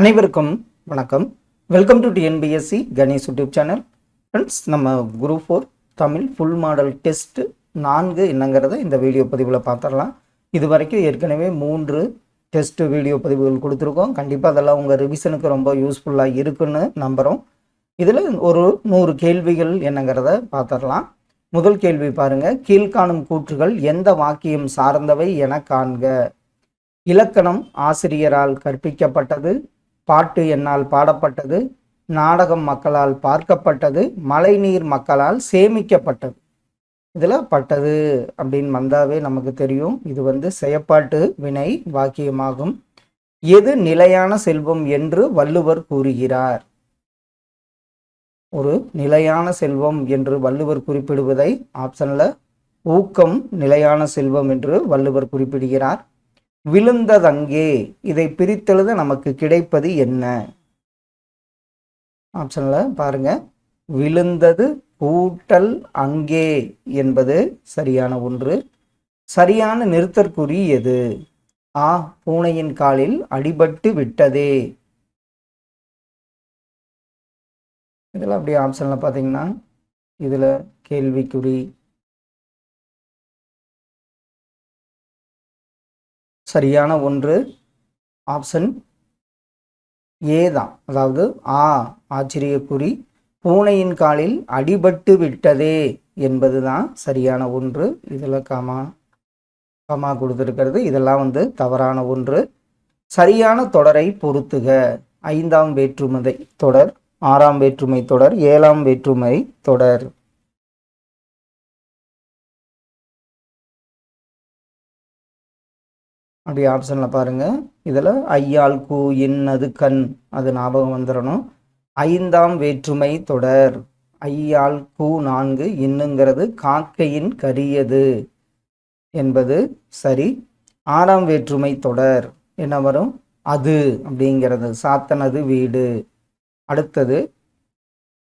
அனைவருக்கும் வணக்கம். Welcome to TNPSC Ganesh YouTube channel friends நம்ம group four Tamil full model test நான்கு என்னங்கிறத இந்த வீடியோ பதிவில் பார்த்துடலாம். இது வரைக்கும் ஏற்கனவே மூன்று டெஸ்ட் வீடியோ பதிவுகள் கொடுத்துருக்கோம். கண்டிப்பாக அதெல்லாம் உங்கள் ரிவிஷனுக்கு ரொம்ப யூஸ்ஃபுல்லாக இருக்குன்னு நம்புகிறோம் இதில் ஒரு நூறு கேள்விகள் என்னங்கிறத பார்த்துடலாம். முதல் கேள்வி பாருங்கள் கீழ்காணும் கூற்றுகள் எந்த வாக்கியம் சார்ந்தவை என காண்க. இலக்கணம் ஆசிரியரால் கற்பிக்கப்பட்டது. பாட்டு என்னால் பாடப்பட்டது. நாடகம் மக்களால் பார்க்கப்பட்டது. மழைநீர் மக்களால் சேமிக்கப்பட்டது. இதில் பட்டது அப்படின்னு வந்தாவே நமக்கு தெரியும். இது வந்து செயப்பாட்டு வினை வாக்கியமாகும். எது நிலையான செல்வம் என்று வள்ளுவர் கூறுகிறார். ஒரு நிலையான செல்வம் என்று வள்ளுவர் குறிப்பிடுவதை ஆப்ஷனில் ஊக்கம் நிலையான செல்வம் என்று வள்ளுவர் குறிப்பிடுகிறார். விழுந்ததங்கே. இதை பிரித்தெழுத நமக்கு கிடைப்பது என்ன? ஆப்ஷனில் பாருங்க. விழுந்தது கூட்டல் அங்கே என்பது சரியான ஒன்று. சரியான நிறுத்தற்குறி எது? ஆ பூனையின் காலில் அடிபட்டு விட்டதே. இதில் அப்படியே ஆப்ஷனில் பார்த்தீங்கன்னா இதில் கேள்விக்குறி சரியான ஒன்று ஆப்ஷன் ஏ தான். அதாவது ஆ ஆச்சரியக்குறி பூனையின் காலில் அடிபட்டு விட்டதே என்பது தான் சரியான ஒன்று. இதில் கமா கமா கொடுத்துருக்கிறது. இதெல்லாம் வந்து தவறான ஒன்று. சரியான தொடரை பொருத்துக. ஐந்தாம் வேற்றுமதை தொடர் ஆறாம் வேற்றுமை தொடர் ஏழாம் வேற்றுமை தொடர். அப்படி ஆப்ஷனில் பாருங்கள் இதில் ஐயால் கூ இன்னது கண். அது ஞாபகம் வந்துடணும் ஐந்தாம் வேற்றுமை தொடர். ஐயால் கூ நான்கு இன்னுங்கிறது காக்கையின் கரியது என்பது சரி. ஆறாம் வேற்றுமை தொடர். என்ன வரும்? அது அப்படிங்கிறது. சாத்தனது வீடு. அடுத்தது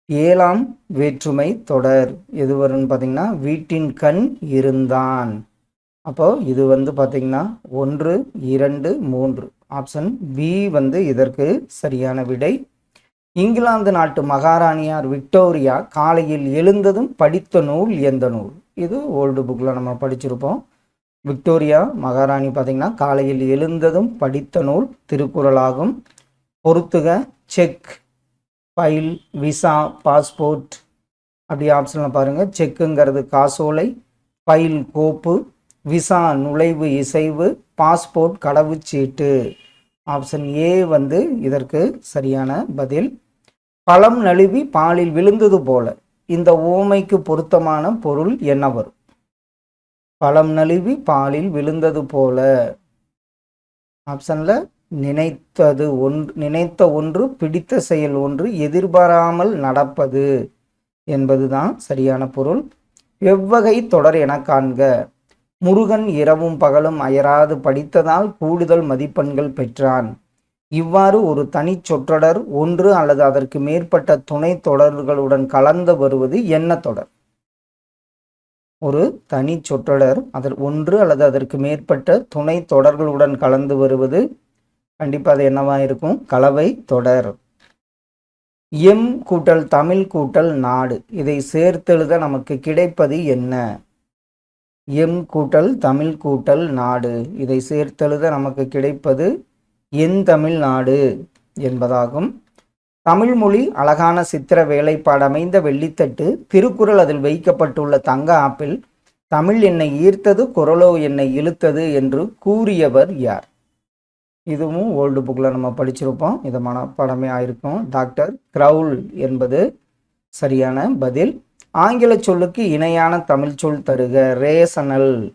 ஏழாம் வேற்றுமை தொடர். எது வரும்னு பார்த்தீங்கன்னா வீட்டின் கண் இருந்தான். அப்போது இது வந்து பார்த்தீங்கன்னா ஒன்று இரண்டு மூன்று. ஆப்ஷன் பி வந்து இதற்கு சரியான விடை. இங்கிலாந்து நாட்டு மகாராணியார் விக்டோரியா காலையில் எழுந்ததும் படித்த நூல் எந்த நூல்? இது ஓல்டு புக்கில் நம்ம படிச்சிருப்போம். விக்டோரியா மகாராணி பார்த்தீங்கன்னா காலையில் எழுந்ததும் படித்த நூல் திருக்குறளாகும். பொறுத்துக செக் ஃபைல் விசா பாஸ்போர்ட். அப்படி ஆப்ஷனில் பாருங்கள் செக்குங்கிறது காசோலை ஃபைல் கோப்பு. விசா நுழைவு இசைவு பாஸ்போர்ட் கடவுச்சீட்டு. ஆப்ஷன் ஏ வந்து இதற்கு சரியான பதில். பழம் நழுவி பாலில் விழுந்தது போல. இந்த ஓமைக்கு பொருத்தமான பொருள் என்ன வரும்? பழம் நழுவி பாலில் விழுந்தது போல. ஆப்ஷனில் நினைத்தது ஒன்று நினைத்த ஒன்று பிடித்த செயல் ஒன்று எதிர்பாராமல் நடப்பது என்பதுதான் சரியான பொருள். எவ்வகை தொடர் என காண்க. முருகன் இரவும் பகலும் அயராது படித்ததால் கூடுதல் மதிப்பெண்கள் பெற்றான். இவ்வாறு ஒரு தனி சொற்றொடர் ஒன்று அல்லது அதற்கு மேற்பட்ட துணை தொடர்களுடன் கலந்து வருவது என்ன தொடர்? ஒரு தனி சொற்றொடர் அதில் ஒன்று அல்லது அதற்கு மேற்பட்ட துணை தொடர்களுடன் கலந்து வருவது கண்டிப்பாக அது என்னவா இருக்கும்? கலவை தொடர். எம் கூட்டல் தமிழ் கூட்டல் நாடு. இதை சேர்த்தெழுத நமக்கு கிடைப்பது என்ன? எம் கூட்டல் தமிழ் கூட்டல் நாடு. இதை சேர்த்தெழுத நமக்கு கிடைப்பது என் தமிழ் நாடு என்பதாகும். தமிழ் மொழி அழகான சித்திர வேலைப்பாடு அமைந்த வெள்ளித்தட்டு திருக்குறள் அதில் வைக்கப்பட்டுள்ள தங்க ஆப்பிள் தமிழ் என்னை ஈர்த்தது குரலோ என்னை இழுத்தது என்று கூறியவர் யார்? இதுவும் ஓல்டு புக்கில் நம்ம படிச்சிருப்போம். இது மனப்பாடமே ஆயிருக்கும். டாக்டர் க்ரௌல் என்பது சரியான பதில். ஆங்கில சொல்லுக்கு இணையான தமிழ் சொல் தருக. ரேசனல்.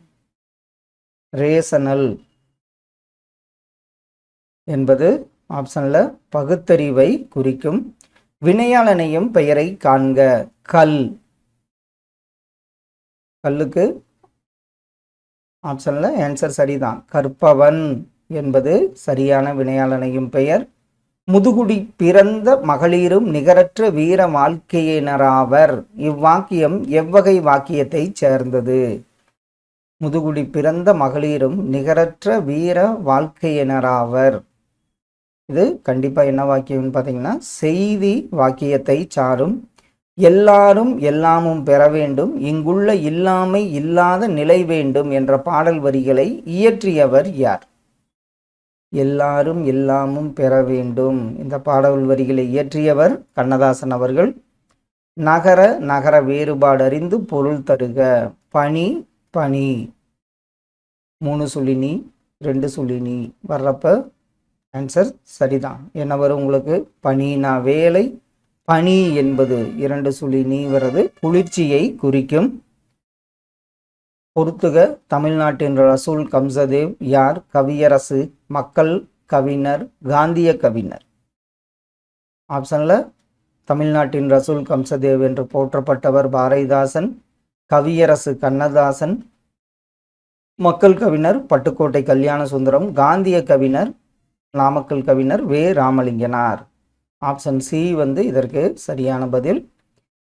ரேசனல் என்பது ஆப்ஷனில் பகுத்தறிவை குறிக்கும். வினையாளனையும் பெயரை காண்க. கல். கல்லுக்கு ஆப்ஷனில் ஆன்சர் சரிதான். கற்பவன் என்பது சரியான வினையாளனையும் பெயர். முதுகுடி பிறந்த மகளிரும் நிகரற்ற வீர வாழ்க்கையினராவர். இவ்வாக்கியம் எவ்வகை வாக்கியத்தை சேர்ந்தது. முதுகுடி பிறந்த மகளிரும் நிகரற்ற வீர வாழ்க்கையினராவர். இது கண்டிப்பாக என்ன வாக்கியம்னு பார்த்தீங்கன்னா செய்தி வாக்கியத்தை சாரும். எல்லாரும் எல்லாமும் பெற வேண்டும். இங்குள்ள இல்லாமை இல்லாத நிலை வேண்டும் என்ற பாடல் வரிகளை இயற்றியவர் யார்? எல்லாரும் எல்லாமும் பெற வேண்டும். இந்த பாடல் வரிகளை இயற்றியவர் கண்ணதாசன் அவர்கள். நகர நகர வேறுபாடு அறிந்து பொருள் தருக. பனி பனி மூணு சுழினி ரெண்டு சொல்லி வர்றப்ப ஆன்சர் சரிதான். என்ன வரும் உங்களுக்கு? பனினா வேலை பனி என்பது இரண்டு சுழினி நீ வர்றது குளிர்ச்சியை குறிக்கும். பொறுத்துக தமிழ்நாட்டின் ரசூல் கம்சதேவ் யார்? கவியரசு மக்கள் கவிஞர் காந்திய கவிஞர். ஆப்ஷனில் தமிழ்நாட்டின் ரசூல் கம்சதேவ் என்று போற்றப்பட்டவர் பாரதிதாசன் கவியரசு கண்ணதாசன் மக்கள் கவிஞர் பட்டுக்கோட்டை கல்யாண சுந்தரம் காந்திய கவிஞர் நாமக்கல் கவிஞர் வே. ராமலிங்கனார். ஆப்ஷன் சி வந்து இதற்கு சரியான பதில்.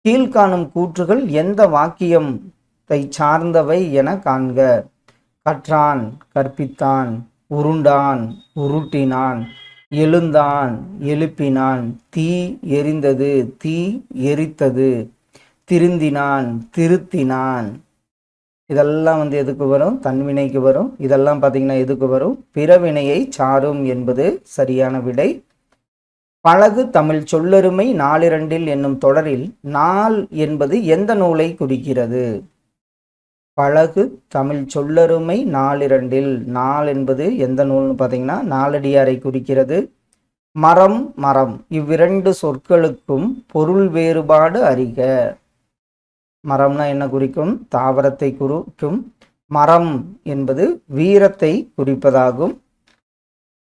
கீழ்காணும் கூற்றுகள் எந்த வாக்கியத்தை சார்ந்தவை என காண்க. கற்றான் கற்பித்தான் உருண்டான் உருட்டினான் எழுந்தான் எழுப்பினான் தீ எரிந்தது தீ எரித்தது திருந்தினான் திருத்தினான். இதெல்லாம் வந்து எதுக்கு வரும்? தன்வினைக்கு வரும். இதெல்லாம் பார்த்தீங்கன்னா எதுக்கு வரும்? பிறவினையை சாரும் என்பது சரியான விடை. பழகு தமிழ் சொல்லருமை நாலிரண்டில் என்னும் தொடரில் நாள் என்பது எந்த நூலை குறிக்கிறது? பழகு தமிழ் சொல்லருமை நாலிரண்டில் நாள் என்பது எந்த நூல்னு பார்த்தீங்கன்னா நாலடியாரை குறிக்கிறது. மரம் மரம். இவ்விரண்டு சொற்களுக்கும் பொருள் வேறுபாடு அறிக. மரம்னா என்ன குறிக்கும்? தாவரத்தை குறிக்கும். மரம் என்பது வீரத்தை குறிப்பதாகும்.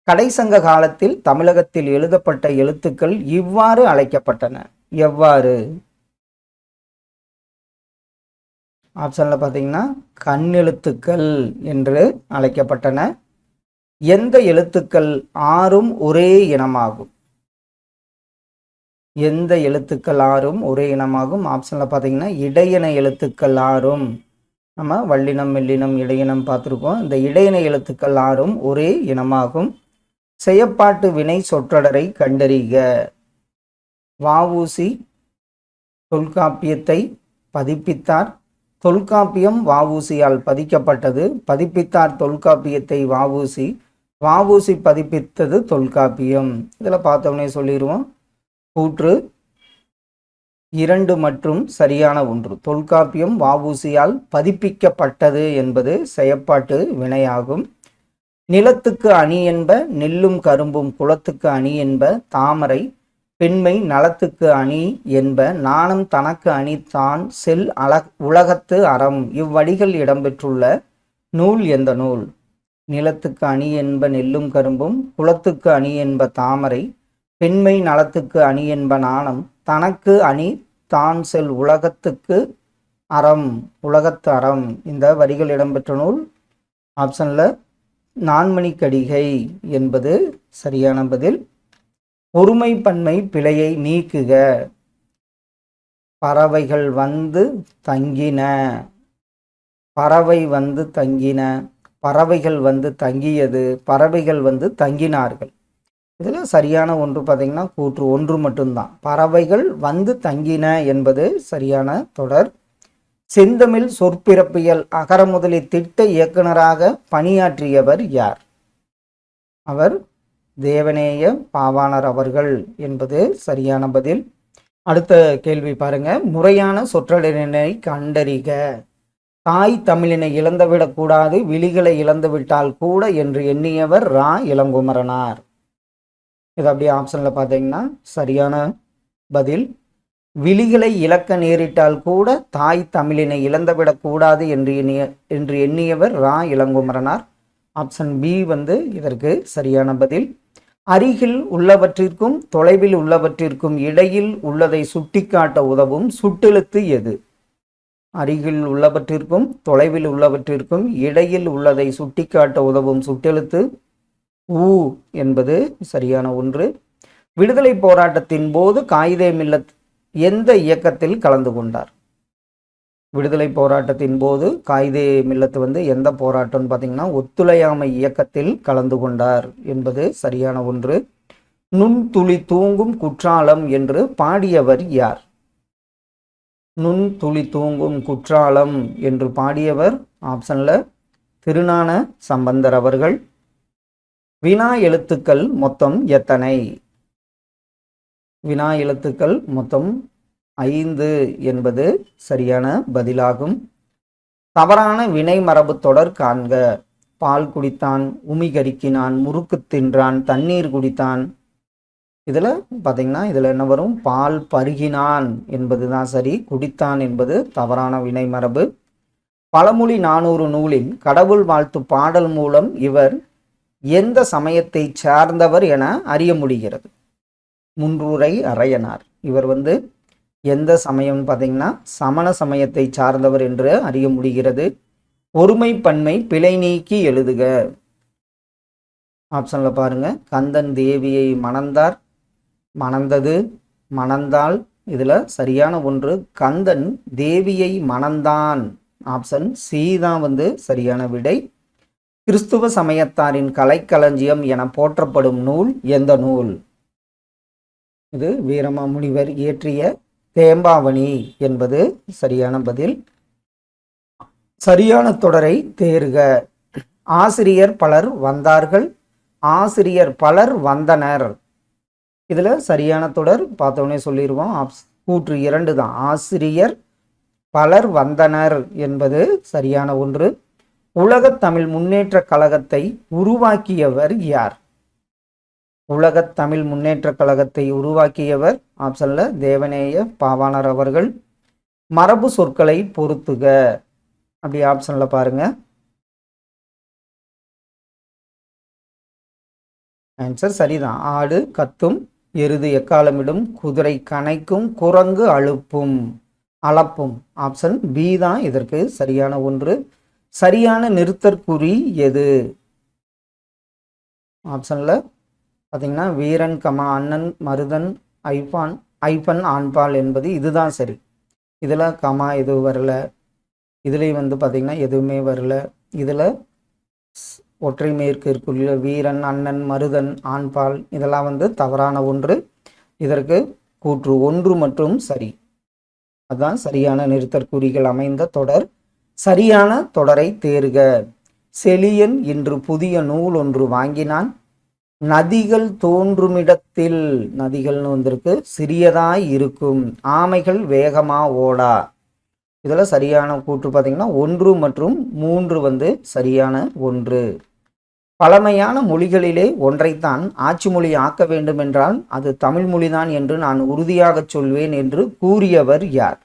கடைசங்க காலத்தில் தமிழகத்தில் எழுதப்பட்ட எழுத்துக்கள் இவ்வாறு அழைக்கப்பட்டன. எவ்வாறு? ஆப்ஷனில் பார்த்தீங்கன்னா கண்ணெழுத்துக்கள் என்று அழைக்கப்பட்டன. எந்த எழுத்துக்கள் ஆறும் ஒரே இனமாகும்? எந்த எழுத்துக்கள் ஆறும் ஒரே இனமாகும்? ஆப்ஷனில் பார்த்தீங்கன்னா இடையின எழுத்துக்கள் ஆறும். நம்ம வள்ளினம் மெல்லினம் இடையினம் பார்த்துருக்கோம். இந்த இடையின எழுத்துக்கள் ஆறும் ஒரே இனமாகும். செயப்பாட்டு வினை சொற்றொடரை கண்டறிக. வாவூசி தொல்காப்பியத்தை பதிப்பித்தார். தொல்காப்பியம் வாவூசியால் பதிக்கப்பட்டது. பதிப்பித்தார் தொல்காப்பியத்தை வாவூசி வாவூசி பதிப்பித்தது தொல்காப்பியம். இதில் பார்த்தோன்னே சொல்லிடுவோம் கூற்று. இரண்டு மற்றும் சரியான ஒன்று. தொல்காப்பியம் வாவூசியால் பதிப்பிக்கப்பட்டது என்பது செயற்பாட்டு வினையாகும். நிலத்துக்கு அணி என்ப நெல்லும் கரும்பும் குளத்துக்கு அணி என்ப தாமரை பெண்மை நலத்துக்கு அணி என்ப நாணம் தனக்கு அணி தான் செல் அல உலகத்து அறம். இவ்வடிகள் இடம்பெற்றுள்ள நூல் எந்த நூல்? நிலத்துக்கு அணி என்ப நெல்லும் கரும்பும் குளத்துக்கு அணி என்ப தாமரை. பெண்மை நலத்துக்கு அணி என்ப நாணம் தனக்கு அணி தான் செல் உலகத்துக்கு அறம் உலகத்து அறம். இந்த வரிகள் இடம்பெற்ற நூல் ஆப்ஷனில் நான்மணி கடிகை என்பது சரியான பதில். பொறுமைப்பன்மை பிழையை நீக்குக. பறவைகள் வந்து தங்கின. பறவை வந்து தங்கின. பறவைகள் வந்து தங்கியது. பறவைகள் வந்து தங்கினார்கள். இதில் சரியான ஒன்று பார்த்தீங்கன்னா கூற்று ஒன்று மட்டும்தான். பறவைகள் வந்து தங்கின என்பது சரியான தொடர். செந்தமிழ் சொற்பிறப்பியல் அகரமுதலி திட்ட இயக்குனராக பணியாற்றியவர் யார்? அவர் தேவநேய பாவாணர் அவர்கள் என்பது சரியான பதில். அடுத்த கேள்வி பாருங்க. முறையான சொற்றொடரினை கண்டறிக. தாய் தமிழினை இழந்துவிடக்கூடாது விழிகளை இழந்துவிட்டால் கூட என்று எண்ணியவர் ரா. இளங்குமரனார். இது அப்படியே ஆப்ஷனில் பார்த்தீங்கன்னா சரியான பதில். விழிகளை இழக்க நேரிட்டால் கூட தாய் தமிழினை இழந்துவிடக்கூடாது என்று எண்ணிய என்று எண்ணியவர் ரா. இளங்குமரனார். ஆப்ஷன் பி வந்து இதற்கு சரியான பதில். அருகில் உள்ளவற்றிற்கும் தொலைவில் உள்ளவற்றிற்கும் இடையில் உள்ளதை சுட்டிக்காட்ட உதவும் சுட்டெழுத்து எது? அருகில் உள்ளவற்றிற்கும் தொலைவில் உள்ளவற்றிற்கும் இடையில் உள்ளதை சுட்டிக்காட்ட உதவும் சுட்டெழுத்து ஊ என்பது சரியான ஒன்று. விடுதலை போராட்டத்தின் போது காயிதே மில்லத் எந்த இயக்கத்தில் கலந்து கொண்டார்? விடுதலை போராட்டத்தின் போது காயிதே மில்லத்து வந்து எந்த போராட்டம்னு பார்த்தீங்கன்னா ஒத்துழையாமை இயக்கத்தில் கலந்து கொண்டார் என்பது சரியான ஒன்று. நுண்துளி தூங்கும் குற்றாலம் என்று பாடியவர் யார்? நுண்துளி தூங்கும் குற்றாலம் என்று பாடியவர் ஆப்ஷனில் திருநான சம்பந்தர் அவர்கள். வினா எழுத்துக்கள் மொத்தம் எத்தனை? வினா எழுத்துக்கள் மொத்தம் ஐந்து என்பது சரியான பதிலாகும். தவறான வினை மரபு தொடர் காண்க. பால் குடித்தான் உமி கரிக்கினான் முறுக்கு தின்றான் தண்ணீர் குடித்தான். இதில் பார்த்தீங்கன்னா இதில் என்ன வரும்? பால் பருகினான் என்பது தான் சரி. குடித்தான் என்பது தவறான வினை மரபு. பழமொழி நானூறு நூலின் கடவுள் வாழ்த்து பாடல் மூலம் இவர் எந்த சமயத்தை சார்ந்தவர் என அறிய முடிகிறது. முன்றுரை அறையனார் இவர் வந்து எந்த சமயம் பார்த்தீங்கன்னா சமண சமயத்தை சார்ந்தவர் என்று அறிய முடிகிறது. ஒருமை பன்மை பிழை நீக்கி எழுதுக. ஆப்ஷனில் பாருங்கள் கந்தன் தேவியை மணந்தார் மணந்தது மணந்தால் இதில் சரியான ஒன்று கந்தன் தேவியை மணந்தான். ஆப்ஷன் சி தான் வந்து சரியான விடை. கிறிஸ்துவ சமயத்தாரின் கலைக்களஞ்சியம் என போற்றப்படும் நூல் எந்த நூல்? இது வீரமாமுனிவர் இயற்றிய தேம்பாவணி என்பது சரியான பதில். சரியான தொடரை தேர்க. ஆசிரியர் பலர் வந்தார்கள். ஆசிரியர் பலர் வந்தனர். இதில் சரியான தொடர் பார்த்தோன்னே சொல்லிடுவோம் கூற்று இரண்டு தான். ஆசிரியர் பலர் வந்தனர் என்பது சரியான ஒன்று. உலகத் தமிழ் முன்னேற்ற கழகத்தை உருவாக்கியவர் யார்? உலகத் தமிழ் முன்னேற்ற கழகத்தை உருவாக்கியவர் ஆப்ஷன்ல தேவநேய பாவாணர் அவர்கள். மரபு சொற்களை பொருத்துக. அப்படி ஆப்ஷன்ல பாருங்க. ஆன்சர் சரிதான். ஆடு கத்தும் எருது எக்காலமிடும் குதிரை கனைக்கும் குரங்கு அழுப்பும் அளப்பும். ஆப்ஷன் பி தான் இதற்கு சரியான ஒன்று. சரியான நிறுத்தற்குறி எது? ஆப்ஷன்ல பார்த்தீங்கன்னா வீரன் கமா அண்ணன் மருதன் ஐபான் ஐபன் ஆண்பால் என்பது இதுதான் சரி. இதில் கமா எதுவும் வரல. இதுலேயும் வந்து பார்த்திங்கன்னா எதுவுமே வரல. இதில் ஒற்றை மேற்கிற்குள்ள வீரன் அண்ணன் மருதன் ஆண்பால் இதெல்லாம் வந்து தவறான ஒன்று. இதற்கு கூற்று ஒன்று மற்றும் சரி. அதுதான் சரியான நிறுத்தற்குறிகள் அமைந்த தொடர். சரியான தொடரை தேர்க. செலியன் இன்று புதிய நூல் ஒன்று வாங்கினான். நதிகள் தோன்றுமிடத்தில். நதிகள்னு வந்திருக்கு. சிறியதாய் இருக்கும். ஆமைகள் வேகமா ஓடா. இதில் சரியான கூற்று பார்த்தீங்கன்னா ஒன்று மற்றும் மூன்று வந்து சரியான ஒன்று. பழமையான மொழிகளிலே ஒன்றைத்தான் ஆட்சி மொழி ஆக்க வேண்டுமென்றால் அது தமிழ் மொழிதான் என்று நான் உறுதியாகச் சொல்வேன் என்று கூறியவர் யார்?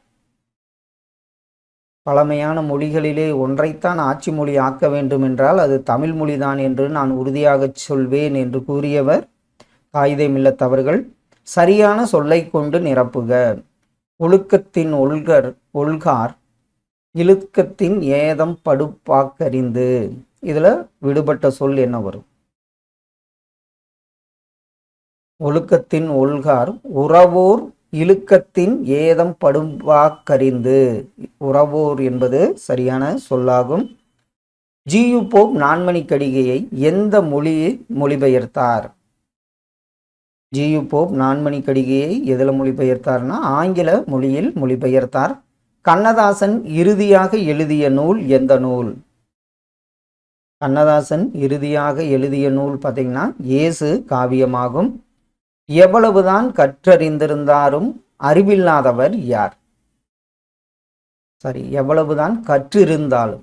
பழமையான மொழிகளிலே ஒன்றைத்தான் ஆட்சி மொழி ஆக்க வேண்டுமென்றால் அது தமிழ் மொழிதான் என்று நான் உறுதியாகச் சொல்வேன் என்று கூறியவர் காகிதை மில்லத்தவர்கள் சரியான சொல்லை கொண்டு நிரப்புக. ஒழுக்கத்தின் ஒல்கர் ஒல்கார் இழுக்கத்தின் ஏதம் படுப்பாக்கறிந்து. இதில் விடுபட்ட சொல் என்ன வரும்? ஒழுக்கத்தின் ஒல்கார் உறவோர் இழுக்கத்தின் ஏதம் படுவாக்கறிந்து உறவோர் என்பது சரியான சொல்லாகும். ஜியு போப் நான்மணி கடிகையை எந்த மொழியில் மொழிபெயர்த்தார்? ஜியு போப் நான்மணி கடிகையை எதில் மொழிபெயர்த்தார்னா ஆங்கில மொழியில் மொழிபெயர்த்தார். கண்ணதாசன் இறுதியாக எழுதிய நூல் எந்த நூல்? கண்ணதாசன் இறுதியாக எழுதிய நூல் பார்த்தீங்கன்னா இயேசு காவியமாகும். எவ்வளவுதான் கற்றறிந்திருந்தாலும் அறிவில்லாதவர் யார்? சரி எவ்வளவுதான் கற்றிருந்தாலும்.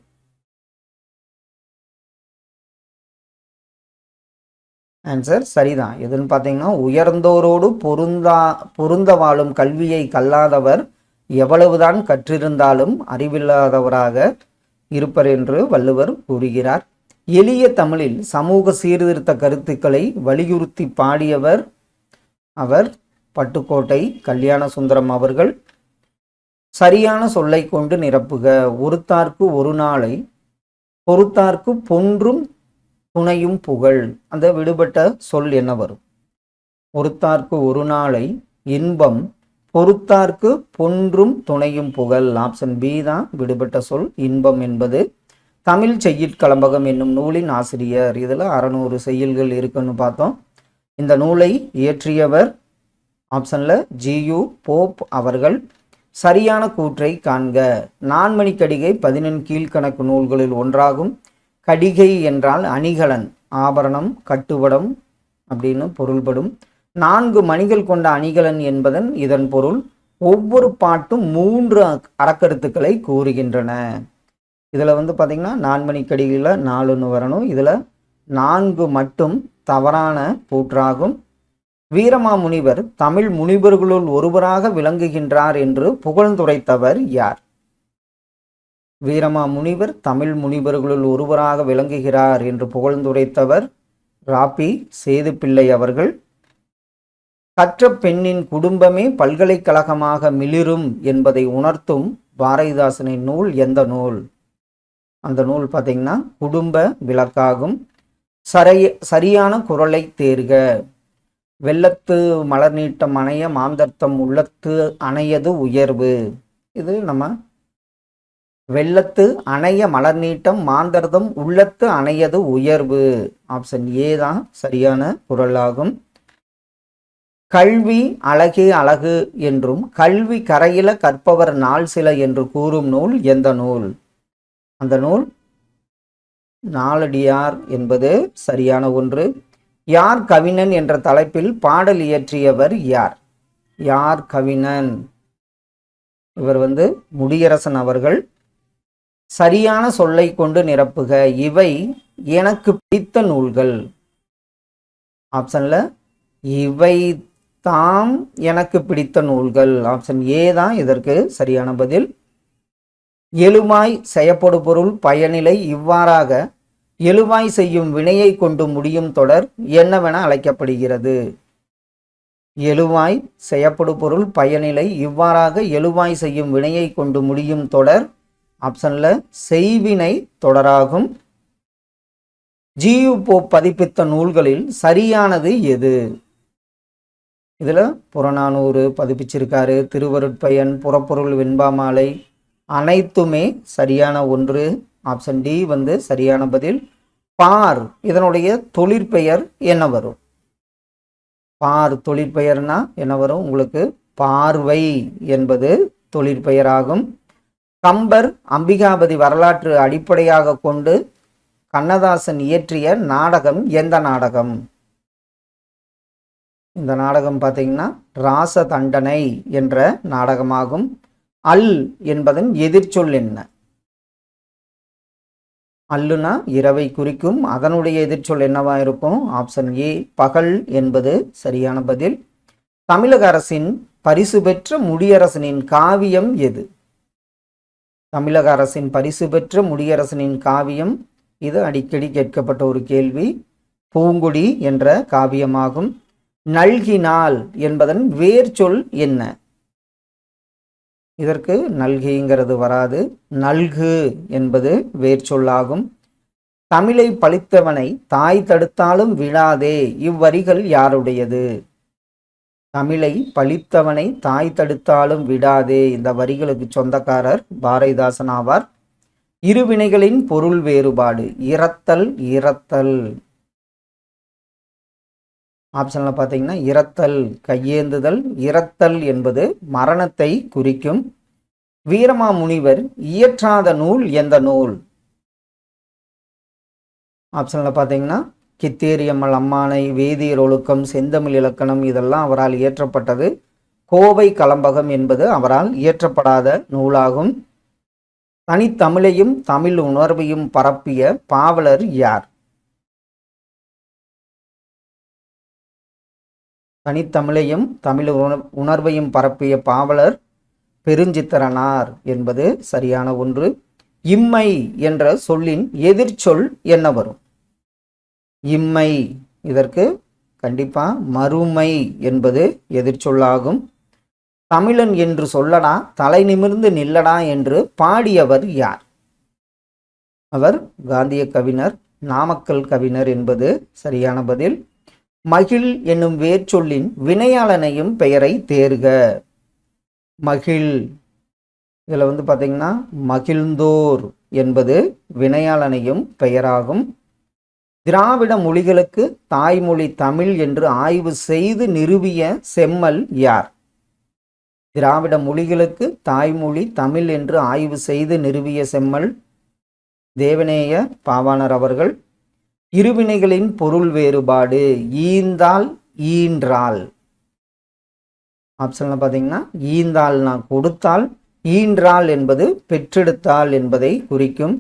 ஆன்சர் சரிதான். எதுன்னு பார்த்தீங்கன்னா உயர்ந்தோரோடு பொருந்தா பொருந்த வாழும் கல்வியை கல்லாதவர் எவ்வளவுதான் கற்றிருந்தாலும் அறிவில்லாதவராக இருப்பர் என்று வள்ளுவர் கூறுகிறார். எளிய தமிழில் சமூக சீர்திருத்த கருத்துக்களை வலியுறுத்தி பாடியவர் அவர் பட்டுக்கோட்டை கல்யாண சுந்தரம் அவர்கள் சரியான சொல்லை கொண்டு நிரப்புக. ஒருத்தார்க்கு ஒரு நாளை பொறுத்தார்க்கு பொன்றும் துணையும் புகழ். அந்த விடுபட்ட சொல் என்ன வரும்? ஒருத்தார்க்கு ஒரு நாளை இன்பம். பொறுத்தார்க்கு பொன்றும் துணையும் புகழ். ஆப்ஷன் பி தான் விடுபட்ட சொல். இன்பம் என்பது தமிழ் செய்யுட்களம்பகம் என்னும் நூலின் ஆசிரியர். இதில் அறநூறு செய்யுள்கள் இருக்குன்னு பார்த்தோம். இந்த நூலை இயற்றியவர் ஆப்ஷனில் ஜியு போப் அவர்கள். சரியான கூற்றை காண்க. நான்மணி கடிகை பதினெண் கீழ்கணக்கு நூல்களில் ஒன்றாகும். கடிகை என்றால் அணிகலன் ஆபரணம் கட்டுவடம் அப்படின்னு பொருள்படும். நான்கு மணிகள் கொண்ட அணிகலன் என்பதன் இதன் பொருள் ஒவ்வொரு பாட்டும் மூன்று அறக்கருத்துக்களை கூறுகின்றன. இதில் வந்து பார்த்திங்கன்னா நான்மணி கடிகையில் நாலுன்னு வரணும். இதில் நான்கு மட்டும் தவறான கூற்றாகும் வீரமாமுனிவர் தமிழ் முனிவர்களுள் ஒருவராக விளங்குகின்றார் என்று புகழ்ந்துரைத்தவர் யார்? வீரமாமுனிவர் தமிழ் முனிவர்களுள் ஒருவராக விளங்குகிறார் என்று புகழ்ந்துரைத்தவர் ராபி சேதுப்பிள்ளை அவர்கள். கற்ற பெண்ணின் குடும்பமே பல்கலைக்கழகமாக மிளிரும் என்பதை உணர்த்தும் பாரதிதாசனின் நூல் எந்த நூல்? அந்த நூல் பார்த்தீங்கன்னா குடும்ப விளக்காகும். சரிய சரியான குரலை தேர்க. வெள்ளத்து மலர் நீட்டம் அணைய மாந்தர்த்தம் உள்ளத்து அணையது உயர்வு. இது நம்ம வெள்ளத்து அணைய மலர் நீட்டம் மாந்தர்தம் உள்ளத்து அணையது உயர்வு. ஆப்ஷன் ஏ தான் சரியான குரலாகும். கல்வி அழகே அழகு என்றும் கல்வி கரையில கற்பவர் நாள் சில என்று கூறும் நூல் எந்த நூல்? அந்த நூல் நாலடியார் என்பது சரியான ஒன்று. யார் கவிஞன் என்ற தலைப்பில் பாடல் இயற்றியவர் யார்? யார் கவிஞன்? இவர் வந்து முடியரசன் அவர்கள். சரியான சொல்லை கொண்டு நிரப்புக. இவை எனக்கு பிடித்த நூல்கள். ஆப்ஷன்ல இவை தாம் எனக்கு பிடித்த நூல்கள். ஆப்ஷன் ஏ தான் இதற்கு சரியான பதில். எழுமாய் செயப்படு பொருள் பயனிலை இவ்வாறாக எழுவாய் செய்யும் வினையை கொண்டு முடியும் தொடர் என்னவென அழைக்கப்படுகிறது. எழுவாய் செயப்படு பொருள் பயனிலை இவ்வாறாக எழுவாய் செய்யும் வினையை கொண்டு முடியும் தொடர் ஆப்ஷன்ல செய்வினை தொடராகும். ஜியுபோ பதிப்பித்த நூல்களில் சரியானது எது? இதில் புறநானூறு பதிப்பிச்சிருக்காரு திருவருட்பயன் புறப்பொருள் வெண்பாமாலை அனைத்துமே சரியான ஒன்று. ஆப்ஷன் டி வந்து சரியான பதில். பார் இதனுடைய தொழிற்பெயர் என்ன வரும்? பார் தொழிற்பெயர்னா என்ன வரும்? உங்களுக்கு பார்வை என்பது தொழிற்பெயராகும் கம்பர் அம்பிகாபதி வரலாற்று அடிப்படையாக கொண்டு கண்ணதாசன் இயற்றிய நாடகம் எந்த நாடகம்? இந்த நாடகம் பார்த்தீங்கன்னா ராச தண்டனை என்ற நாடகமாகும். அல் என்பதன் எதிர்ச்சொல் என்ன? அல்லுனா இரவை குறிக்கும். அதனுடைய எதிர்ச்சொல் என்னவா இருக்கும்? ஆப்ஷன் ஏ பகல் என்பது சரியான பதில். தமிழக அரசின் பரிசு பெற்ற முடியரசனின் காவியம் எது? தமிழக அரசின் பரிசு பெற்ற முடியரசனின் காவியம். இது அடிக்கடி கேட்கப்பட்ட ஒரு கேள்வி. பூங்குடி என்ற காவியமாகும். நல்கினால் என்பதன் வேர் சொல் என்ன? இதற்கு நல்கிங்கிறது வராது. நல்கு என்பது வேர்ச்சொல்லாகும் தமிழை பழித்தவனை தாய் தடுத்தாலும் விழாதே. இவ்வரிகள் யாருடையது? தமிழை பழித்தவனை தாய் தடுத்தாலும் விடாதே. இந்த வரிகளுக்கு சொந்தக்காரர் பாரதிதாசன் ஆவார். இருவினைகளின் பொருள் வேறுபாடு. இறத்தல் இறத்தல் ஆப்ஷனில் பார்த்தீங்கன்னா இறத்தல் கையேந்துதல். இறத்தல் என்பது மரணத்தை குறிக்கும். வீரமா முனிவர் இயற்றாத நூல் எந்த நூல்? ஆப்ஷனில் பார்த்தீங்கன்னா கித்தேரியம்மல் அம்மானை வேதியர் ஒழுக்கம் செந்தமிழ் இலக்கணம் இதெல்லாம் அவரால் இயற்றப்பட்டது. கோவை கலம்பகம் என்பது அவரால் இயற்றப்படாத நூலாகும். தனித்தமிழையும் தமிழ் உணர்வையும் பரப்பிய பாவலர் யார்? தனித்தமிழையும் தமிழ் உணர்வையும் பரப்பிய பாவலர் பெருஞ்சித்திரனார் என்பது சரியான ஒன்று. இம்மை என்ற சொல்லின் எதிர்ச்சொல் என்ன வரும்? இம்மை இதற்கு கண்டிப்பா மறுமை என்பது எதிர்ச்சொல்லாகும். தமிழன் என்று சொல்லடா தலை நிமிர்ந்து நில்லடா என்று பாடியவர் யார்? அவர் காந்திய கவிஞர் நாமக்கல் கவிஞர் என்பது சரியான பதில். மகிழ் என்னும் வேர்ச்சொல்லின் வினையாளனையும் பெயரை தேர்க. மகிழ். இதில் வந்து பார்த்தீங்கன்னா மகிழ்ந்தோர் என்பது வினையாளனையும் பெயராகும். திராவிட மொழிகளுக்கு தாய்மொழி தமிழ் என்று ஆய்வு செய்து நிறுவிய செம்மல் யார்? திராவிட மொழிகளுக்கு தாய்மொழி தமிழ் என்று ஆய்வு செய்து நிறுவிய செம்மல் தேவநேய பாவாணர் அவர்கள். இருவினைகளின் பொருள் வேறுபாடு ஈந்தால் ஈன்றால். ஆப்ஷன்ல பார்த்தீங்கன்னா ஈந்தால்னா கொடுத்தால் ஈன்றால் என்பது பெற்றெடுத்தால் என்பதை குறிக்கும்.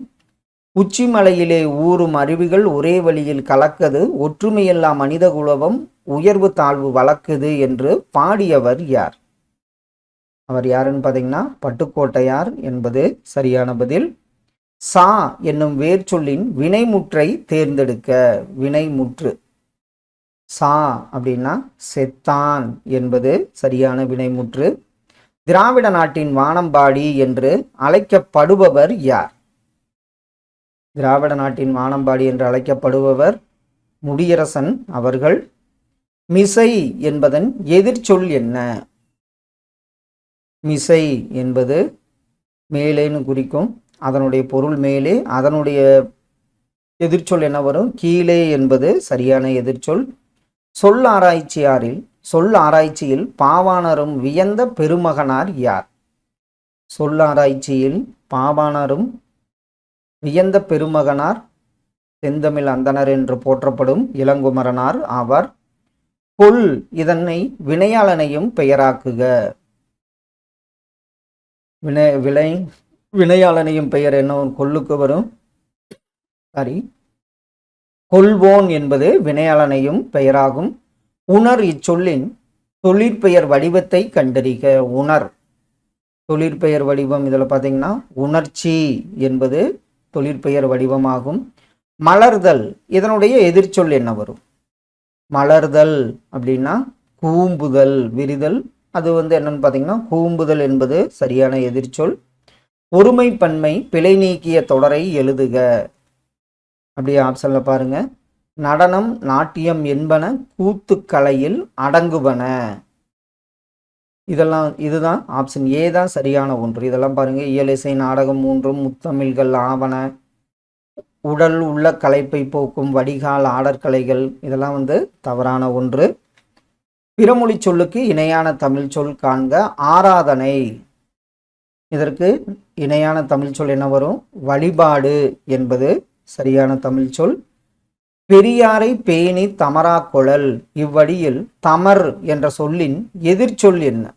உச்சிமலையிலே ஊறும் அருவிகள் ஒரே வழியில் கலக்கது ஒற்றுமையெல்லாம் மனித குலவம் உயர்வு தாழ்வு வளர்க்குது என்று பாடியவர் யார்? அவர் யாருன்னு பார்த்தீங்கன்னா பட்டுக்கோட்டையார் என்பது சரியான பதில். சா என்னும் வேர்ச்சொல்லின் வினைமுற்றை தேர்ந்தெடுக்க வினைமுற்று. சா அப்படின்னா செத்தான் என்பது சரியான வினைமுற்று. திராவிட நாட்டின் வானம்பாடி என்று அழைக்கப்படுபவர் யார்? திராவிட நாட்டின் வானம்பாடி என்று அழைக்கப்படுபவர் முடியரசன் அவர்கள். மிசை என்பதன் எதிர்ச்சொல் என்ன? மிசை என்பது மேலேன்னு குறிக்கும். அதனுடைய பொருள் மேலே அதனுடைய எதிர்ச்சொல் என்ன வரும்? கீழே என்பது சரியான எதிர்ச்சொல். சொல் ஆராய்ச்சியாரில் சொல் ஆராய்ச்சியில் பாவாணரும் வியந்த பெருமகனார் யார்? சொல் ஆராய்ச்சியில் பாவாணரும் வியந்த பெருமகனார் செந்தமிழ் அந்தனர் என்று போற்றப்படும் இளங்குமரனார் ஆவார். கொல் இதனை வினையாளனையும் பெயராக்குக. வினை விளை வினையாளனையும் பெயர் என்ன கொல்லுக்கு வரும். சாரி கொள்வோன் என்பது வினையாளனையும் பெயராகும். உணர் இச்சொல்லின் தொழிற்பெயர் வடிவத்தை கண்டறிக. உணர். தொழிற்பெயர் வடிவம் இதில் பார்த்தீங்கன்னா உணர்ச்சி என்பது தொழிற்பெயர் வடிவமாகும். மலர்தல் இதனுடைய எதிர்ச்சொல் என்ன வரும்? மலர்தல் அப்படின்னா கூம்புதல் விரிதல். அது வந்து என்னன்னு பார்த்தீங்கன்னா கூம்புதல் என்பது சரியான எதிர்ச்சொல். ஒருமை பன்மை பிழை நீக்கிய தொடரை எழுதுக. அப்படியே ஆப்ஷனில் பாருங்க. நடனம் நாட்டியம் என்பன கூத்துக்கலையில் அடங்குவன. இதெல்லாம் இதுதான் ஆப்ஷன் ஏ தான் சரியான ஒன்று. இதெல்லாம் பாருங்க. இயலிசை நாடகம் மூன்றும் முத்தமிழ்கள் ஆவண உடல் உள்ள கலைப்பை போக்கும் வடிகால் ஆடற்கலைகள் இதெல்லாம் வந்து தவறான ஒன்று. பிறமொழி சொல்லுக்கு இணையான தமிழ் சொல் காண்க ஆராதனை. இதற்கு இணையான தமிழ் சொல் என்ன வரும்? வழிபாடு என்பது சரியான தமிழ் சொல். பெரியாரை பேணி தமரா குழல். இவ்வழியில் தமர் என்ற சொல்லின் எதிர்ச்சொல் என்ன?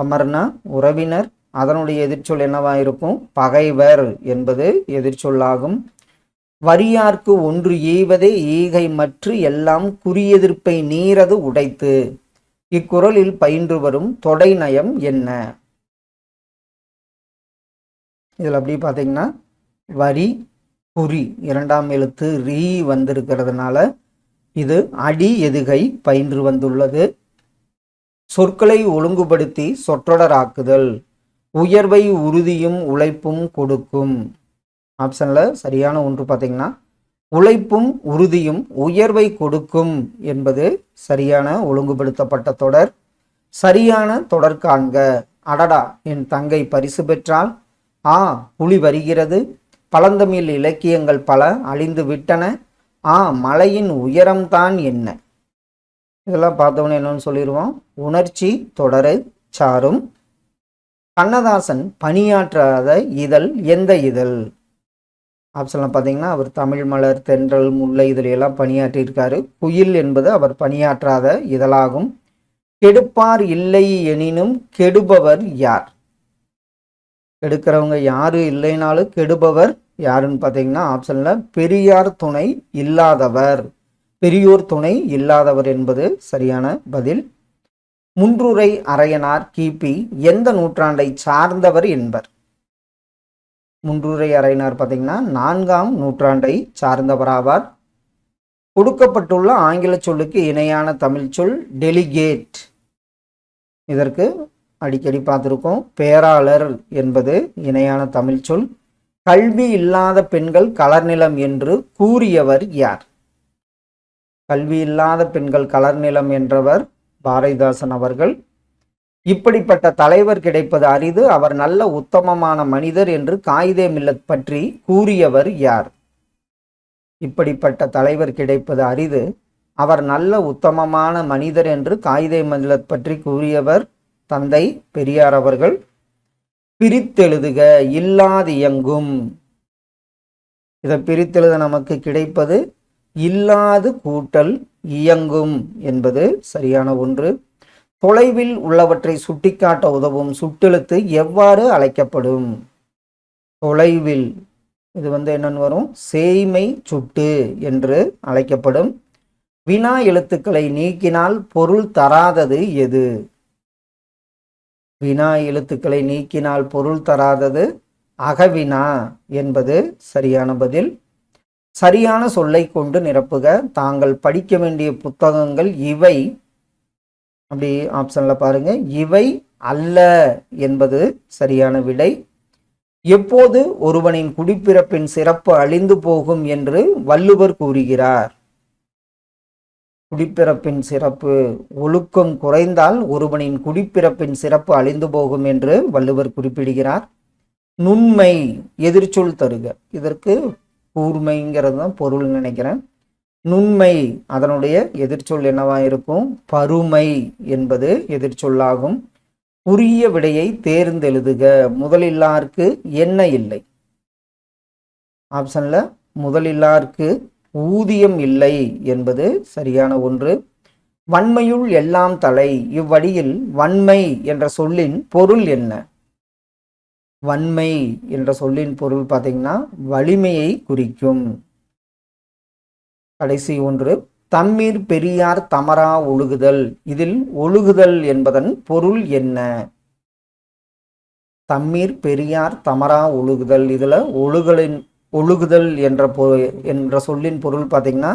தமர்னா உறவினர். அதனுடைய எதிர்ச்சொல் என்னவா இருக்கும்? பகைவர் என்பது எதிர்ச்சொல்லாகும் வரியார்க்கு ஒன்று ஈவதே ஈகை மற்று எல்லாம் குறியெதிர்ப்பை நீரது உடைத்து. இக்குறளில் பயின்று வரும் தொடை நயம் என்ன? இதில் அப்படி பார்த்தீங்கன்னா வரி குறி இரண்டாம் எழுத்து ரீ வந்திருக்கிறதுனால இது அடி எதுகை பயின்று வந்துள்ளது. சொற்களை ஒழுங்குபடுத்தி சொற்றொடராக்குதல் உயர்வை உறுதியும் உழைப்பும் கொடுக்கும். ஆப்ஷனில் சரியான ஒன்று பார்த்தீங்கன்னா உழைப்பும் உறுதியும் உயர்வை கொடுக்கும் என்பது சரியான ஒழுங்குபடுத்தப்பட்ட தொடர். சரியான தொடர் காண்க. அடடா என் தங்கை பரிசு பெற்றால் ஆ புலி வருகிறது. பழந்தமிழ் இலக்கியங்கள் பல அழிந்து விட்டன. ஆ மலையின் உயரம்தான் என்ன? இதெல்லாம் பார்த்தோன்னே என்னன்னு சொல்லிடுவோம் உணர்ச்சி தொடரு சாரும். கண்ணதாசன் பணியாற்றாத இதழ் எந்த இதழ்? ஆப்ஷன்லாம் பார்த்தீங்கன்னா அவர் தமிழ் மலர் தென்றல் முல்லை இதில் எல்லாம் பணியாற்றியிருக்காரு. குயில் என்பது அவர் பணியாற்றாத இதழாகும். கெடுப்பார் இல்லை எனினும் கெடுபவர் யார்? கெடுக்கிறவங்க யாரு இல்லைனாலும் கெடுபவர் யாருன்னு பார்த்தீங்கன்னா ஆப்ஷனில் பெரியார் துணை இல்லாதவர். பெரியோர் துணை இல்லாதவர் என்பது சரியான பதில். முன்றுரை அரையனார் கிபி எந்த நூற்றாண்டை சார்ந்தவர் என்பர். முன்றுரை அரையனார் பார்த்தீங்கன்னா நான்காம் நூற்றாண்டை சார்ந்தவராவார். கொடுக்கப்பட்டுள்ள ஆங்கில சொல்லுக்கு இணையான தமிழ் சொல் டெலிகேட் இதற்கு அடிக்கடி பார்த்துருக்கோம். பேராளர் என்பது இணையான தமிழ் சொல். கல்வி இல்லாத பெண்கள் கலர்நிலம் என்று கூறியவர் யார்? கல்வி இல்லாத பெண்கள் கலர்நிலம் என்றவர் பாரதிதாசன் அவர்கள். இப்படிப்பட்ட தலைவர் கிடைப்பது அரிது. அவர் நல்ல உத்தமமான மனிதர் என்று காயிதே மில்லத் பற்றி கூறியவர் யார்? இப்படிப்பட்ட தலைவர் கிடைப்பது அரிது. அவர் நல்ல உத்தமமான மனிதர் என்று காயிதே மில்லத் பற்றி கூறியவர் தந்தை பெரியார் அவர்கள் பிரித்தெழுதுக இல்லாதியங்கும் இதை பிரித்தெழுத நமக்கு கிடைப்பது இல்லாது கூட்டல் இயங்கும் என்பது சரியான ஒன்று. தொலைவில் உள்ளவற்றை சுட்டிக்காட்ட உதவும் சுட்டெழுத்து எவ்வாறு அழைக்கப்படும்? தொலைவில் இது வந்து என்னன்னு வரும்? சேய்மை சுட்டு என்று அழைக்கப்படும். வினா எழுத்துக்களை நீக்கினால் பொருள் தராதது எது? வினா எழுத்துக்களை நீக்கினால் பொருள் தராதது அகவினா என்பது சரியான பதில். சரியான சொல்லை கொண்டு நிரப்புக. தாங்கள் படிக்க வேண்டிய புத்தகங்கள் இவை. அப்படி ஆப்ஷன்ல பாருங்க. இவை அல்ல என்பது சரியான விடை. எப்போது ஒருவனின் குடிப்பிறப்பின் சிறப்பு அழிந்து போகும் என்று வள்ளுவர் கூறுகிறார். குடிப்பிறப்பின் சிறப்பு ஒழுக்கம் குறைந்தால் ஒருவனின் குடிப்பிறப்பின் சிறப்பு அழிந்து போகும் என்று வள்ளுவர் குறிப்பிடுகிறார். நுண்மை எதிர்ச்சொல் தருக. இதற்கு கூர்மைங்கிறது தான் பொருள் நினைக்கிறேன். நுண்மை அதனுடைய எதிர்ச்சொல் என்னவா இருக்கும்? பருமை என்பது எதிர்ச்சொல்லாகும். உரிய விடையை தேர்ந்தெழுதுக முதலில்லார்க்கு என்ன இல்லை. ஆப்ஷன்ல முதலில்லார்க்கு ஊதியம் இல்லை என்பது சரியான ஒன்று. வன்மையுள் எல்லாம் தலை. இவ்வழியில் வன்மை என்ற சொல்லின் பொருள் என்ன? வன்மை என்ற சொல்லின் பொருள் பார்த்தீங்கன்னா வலிமையை குறிக்கும். கடைசி ஒன்று. தம்மீர் பெரியார் தமரா ஒழுகுதல். இதில் ஒழுகுதல் என்பதன் பொருள் என்ன? தம்மீர் பெரியார் தமரா ஒழுகுதல். இதில் ஒழுகலின் ஒழுகுதல் என்ற பொ என்ற சொல்லின் பொருள் பார்த்தீங்கன்னா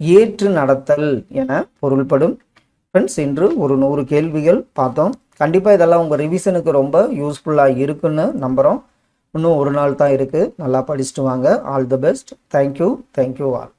ஏற்று நடத்தல் என பொருள்படும். ஃப்ரெண்ட்ஸ் இன்று ஒரு நூறு கேள்விகள் பார்த்தோம். கண்டிப்பாக இதெல்லாம் உங்கள் ரிவிஷனுக்கு ரொம்ப யூஸ்ஃபுல்லாக இருக்குன்னு நம்புகிறோம் இன்னும் ஒரு நாள் தான் இருக்குது நல்லா படிச்சுட்டு வாங்க. All the best thank you thank you all